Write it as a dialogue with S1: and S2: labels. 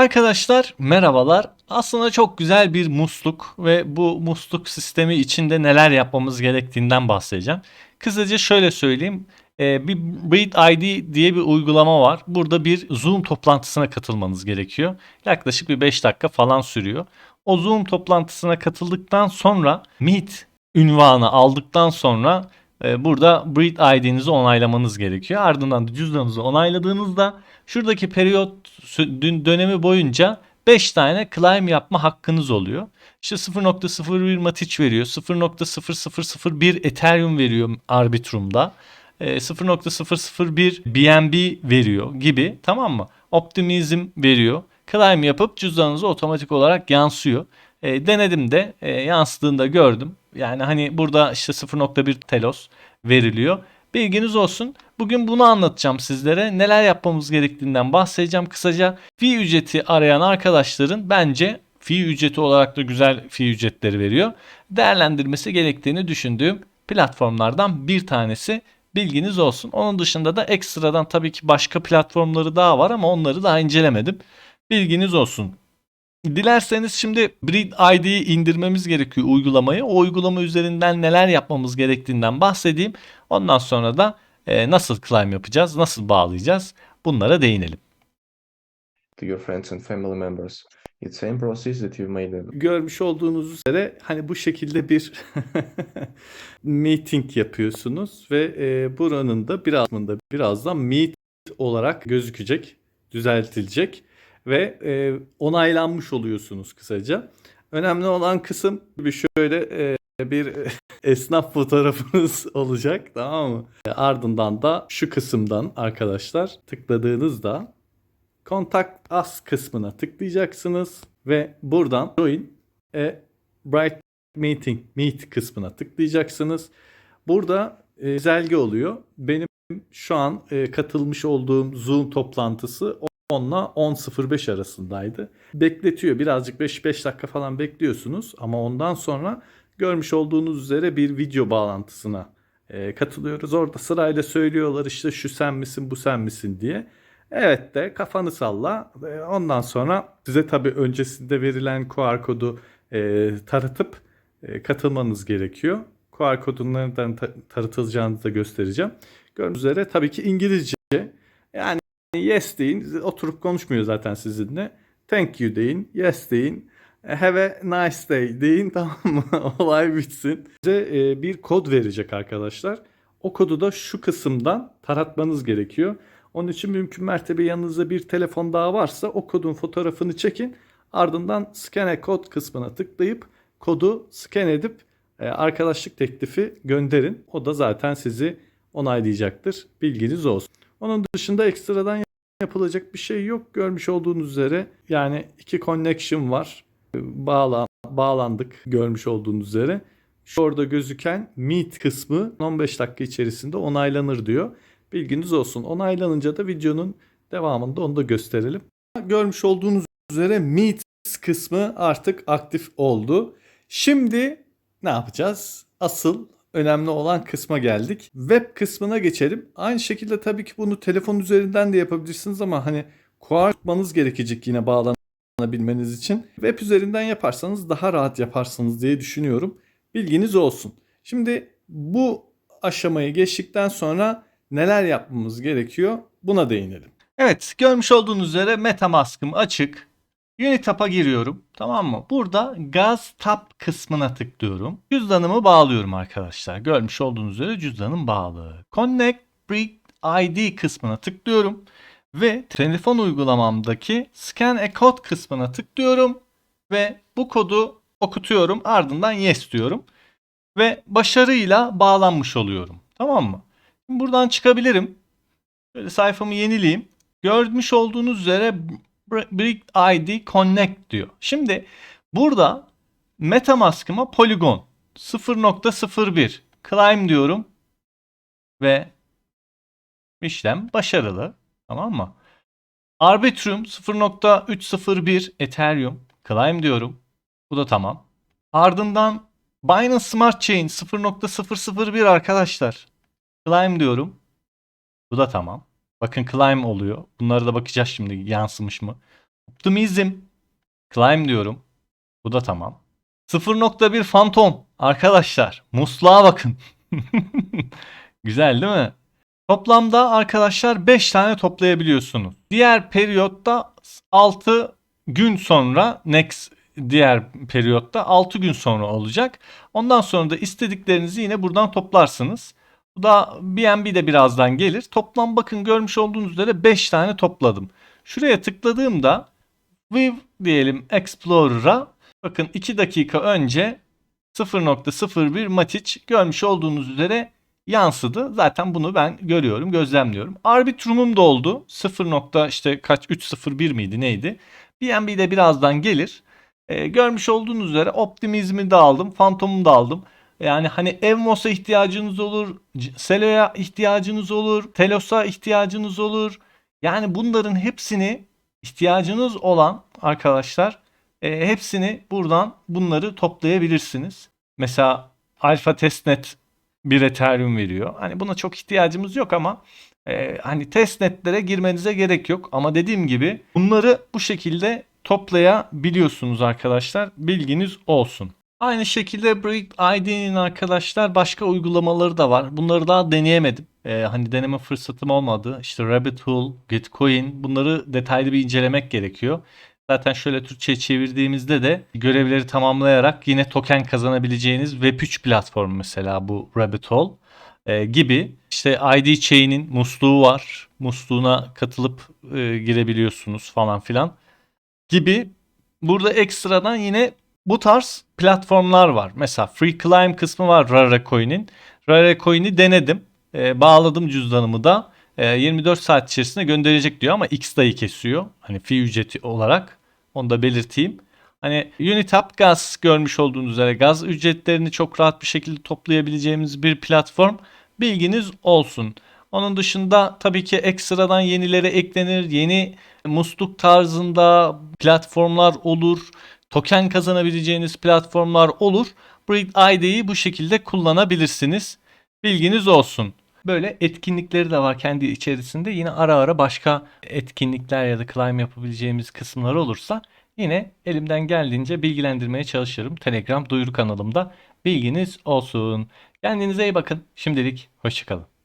S1: Arkadaşlar merhabalar. Aslında çok güzel bir musluk ve bu musluk sistemi içinde neler yapmamız gerektiğinden bahsedeceğim. Kısaca şöyle söyleyeyim. Ee, bir Breed ID diye bir uygulama var. Burada bir Zoom toplantısına katılmanız gerekiyor. Yaklaşık bir 5 dakika falan sürüyor. O Zoom toplantısına katıldıktan sonra Meet ünvanı aldıktan sonra burada Breed ID'nizi onaylamanız gerekiyor. Ardından da cüzdanınızı onayladığınızda şuradaki periyot dönemi boyunca 5 tane claim yapma hakkınız oluyor. İşte 0.01 Matic veriyor. 0.0001 Ethereum veriyor Arbitrum'da. E, 0.001 BNB veriyor gibi tamam mı? Optimism veriyor. Claim yapıp cüzdanınıza otomatik olarak yansıyor. E, denedim de e, yansıdığında gördüm. Yani hani burada işte 0.1 telos veriliyor. Bilginiz olsun. Bugün bunu anlatacağım sizlere. Neler yapmamız gerektiğinden bahsedeceğim kısaca. Fi ücreti arayan arkadaşların bence fi ücreti olarak da güzel fi ücretleri veriyor. Değerlendirmesi gerektiğini düşündüğüm platformlardan bir tanesi. Bilginiz olsun. Onun dışında da ekstradan tabii ki başka platformları daha var ama onları daha incelemedim. Bilginiz olsun. Dilerseniz şimdi Breed ID'yi indirmemiz gerekiyor uygulamayı. O uygulama üzerinden neler yapmamız gerektiğinden bahsedeyim. Ondan sonra da e, nasıl claim yapacağız, nasıl bağlayacağız bunlara değinelim.
S2: to your friends and family members. It's same process that you've made
S3: Görmüş olduğunuz üzere hani bu şekilde bir meeting yapıyorsunuz ve e, buranın da birazında birazdan meet olarak gözükecek, düzeltilecek ve e, onaylanmış oluyorsunuz kısaca. Önemli olan kısım bir şöyle e, bir esnaf fotoğrafınız olacak tamam mı? E, Ardından da şu kısımdan arkadaşlar tıkladığınızda Contact Us kısmına tıklayacaksınız ve buradan Join a Bright Meeting Meet kısmına tıklayacaksınız. Burada e, çizelge oluyor. Benim şu an e, katılmış olduğum Zoom toplantısı 10 ile 10.05 arasındaydı. Bekletiyor. Birazcık 5-5 dakika falan bekliyorsunuz ama ondan sonra görmüş olduğunuz üzere bir video bağlantısına e, katılıyoruz. Orada sırayla söylüyorlar işte şu sen misin bu sen misin diye. Evet de kafanı salla. E, Ondan sonra size tabii öncesinde verilen QR kodu e, taratıp e, katılmanız gerekiyor. QR kodun nereden ta- taratılacağını da göstereceğim. Gördüğünüz üzere tabii ki İngilizce. Yani yes deyin. Oturup konuşmuyor zaten sizinle. Thank you deyin. Yes deyin. Have a nice day deyin tamam mı? Olay bitsin. Size e, bir kod verecek arkadaşlar. O kodu da şu kısımdan taratmanız gerekiyor. Onun için mümkün mertebe yanınızda bir telefon daha varsa o kodun fotoğrafını çekin. Ardından scan a code kısmına tıklayıp kodu scan edip e, arkadaşlık teklifi gönderin. O da zaten sizi onaylayacaktır. Bilginiz olsun. Onun dışında ekstradan yapılacak bir şey yok. Görmüş olduğunuz üzere yani iki connection var. Bağla, bağlandık görmüş olduğunuz üzere. Şu orada gözüken meet kısmı 15 dakika içerisinde onaylanır diyor. Bilginiz olsun. Onaylanınca da videonun devamında onu da gösterelim. Görmüş olduğunuz üzere Meet kısmı artık aktif oldu. Şimdi ne yapacağız? Asıl önemli olan kısma geldik. Web kısmına geçelim. Aynı şekilde tabii ki bunu telefon üzerinden de yapabilirsiniz ama hani QR tutmanız gerekecek yine bağlanabilmeniz için. Web üzerinden yaparsanız daha rahat yaparsınız diye düşünüyorum. Bilginiz olsun. Şimdi bu aşamayı geçtikten sonra neler yapmamız gerekiyor buna değinelim.
S1: Evet görmüş olduğunuz üzere Metamask'ım açık. Unitap'a giriyorum. Tamam mı? Burada Gaz Tab kısmına tıklıyorum. Cüzdanımı bağlıyorum arkadaşlar. Görmüş olduğunuz üzere cüzdanım bağlı. Connect Brick ID kısmına tıklıyorum. Ve telefon uygulamamdaki Scan a Code kısmına tıklıyorum. Ve bu kodu okutuyorum. Ardından Yes diyorum. Ve başarıyla bağlanmış oluyorum. Tamam mı? Şimdi buradan çıkabilirim. Şöyle sayfamı yenileyim. Görmüş olduğunuz üzere Brick ID Connect diyor. Şimdi burada Metamask'ıma Polygon 0.01 claim diyorum ve işlem başarılı. Tamam mı? Arbitrum 0.301 Ethereum claim diyorum. Bu da tamam. Ardından Binance Smart Chain 0.001 arkadaşlar. Claim diyorum. Bu da tamam. Bakın climb oluyor. Bunlara da bakacağız şimdi yansımış mı. Optimizm. Climb diyorum. Bu da tamam. 0.1 Phantom. Arkadaşlar musluğa bakın. Güzel değil mi? Toplamda arkadaşlar 5 tane toplayabiliyorsunuz. Diğer periyotta 6 gün sonra next diğer periyotta 6 gün sonra olacak. Ondan sonra da istediklerinizi yine buradan toplarsınız. Bu da BNB de birazdan gelir. Toplam bakın görmüş olduğunuz üzere 5 tane topladım. Şuraya tıkladığımda View diyelim Explorer'a bakın 2 dakika önce 0.01 Matic görmüş olduğunuz üzere yansıdı. Zaten bunu ben görüyorum, gözlemliyorum. Arbitrum'um da oldu. 0. nokta işte kaç 301 miydi neydi? BNB de birazdan gelir. Ee, görmüş olduğunuz üzere Optimizm'i de aldım, Phantom'u da aldım. Yani hani Evmos'a ihtiyacınız olur, Celo'ya ihtiyacınız olur, Telos'a ihtiyacınız olur. Yani bunların hepsini ihtiyacınız olan arkadaşlar e, hepsini buradan bunları toplayabilirsiniz. Mesela Alpha Testnet bir Ethereum veriyor. Hani buna çok ihtiyacımız yok ama e, hani testnetlere girmenize gerek yok. Ama dediğim gibi bunları bu şekilde toplayabiliyorsunuz arkadaşlar. Bilginiz olsun. Aynı şekilde Brick ID'nin arkadaşlar başka uygulamaları da var. Bunları daha deneyemedim. E, hani deneme fırsatım olmadı. İşte Rabbit Hole, Gitcoin bunları detaylı bir incelemek gerekiyor. Zaten şöyle Türkçe çevirdiğimizde de görevleri tamamlayarak yine token kazanabileceğiniz Web3 platformu mesela bu Rabbit Hole e, gibi. İşte ID Chain'in musluğu var. Musluğuna katılıp e, girebiliyorsunuz falan filan gibi. Burada ekstradan yine bu tarz platformlar var. Mesela Free Climb kısmı var Rarecoin'in. Rarecoin'i denedim. E, bağladım cüzdanımı da. E, 24 saat içerisinde gönderecek diyor ama X dayı kesiyor. Hani fee ücreti olarak. Onu da belirteyim. Hani Unitap gaz görmüş olduğunuz üzere gaz ücretlerini çok rahat bir şekilde toplayabileceğimiz bir platform. Bilginiz olsun. Onun dışında tabii ki ekstradan yenileri eklenir. Yeni musluk tarzında platformlar olur. Token kazanabileceğiniz platformlar olur. Breed ID'yi bu şekilde kullanabilirsiniz. Bilginiz olsun. Böyle etkinlikleri de var kendi içerisinde. Yine ara ara başka etkinlikler ya da climb yapabileceğimiz kısımlar olursa yine elimden geldiğince bilgilendirmeye çalışırım. Telegram duyuru kanalımda bilginiz olsun. Kendinize iyi bakın. Şimdilik hoşçakalın.